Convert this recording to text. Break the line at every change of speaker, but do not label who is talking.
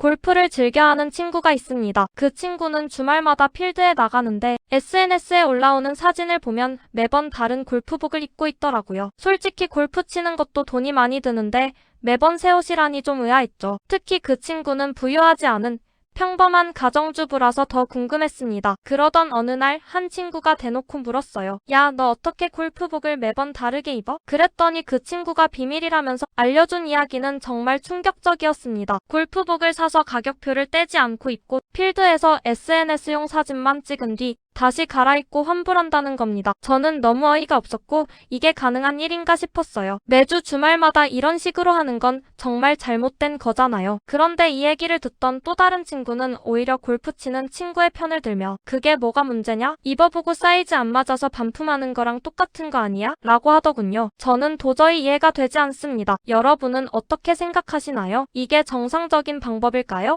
골프를 즐겨하는 친구가 있습니다. 그 친구는 주말마다 필드에 나가는데 SNS에 올라오는 사진을 보면 매번 다른 골프복을 입고 있더라고요. 솔직히 골프 치는 것도 돈이 많이 드는데 매번 새 옷이라니 좀 의아했죠. 특히 그 친구는 부유하지 않은 평범한 가정주부라서 더 궁금했습니다. 그러던 어느 날 한 친구가 대놓고 물었어요. 야, 너 어떻게 골프복을 매번 다르게 입어? 그랬더니 그 친구가 비밀이라면서 알려준 이야기는 정말 충격적이었습니다. 골프복을 사서 가격표를 떼지 않고 입고 필드에서 SNS용 사진만 찍은 뒤 다시 갈아입고 환불한다는 겁니다. 저는 너무 어이가 없었고 이게 가능한 일인가 싶었어요. 매주 주말마다 이런 식으로 하는 건 정말 잘못된 거잖아요. 그런데 이 얘기를 듣던 또 다른 친구는 오히려 골프 치는 친구의 편을 들며 그게 뭐가 문제냐? 입어보고 사이즈 안 맞아서 반품하는 거랑 똑같은 거 아니야? 라고 하더군요. 저는 도저히 이해가 되지 않습니다. 여러분은 어떻게 생각하시나요? 이게 정상적인 방법일까요?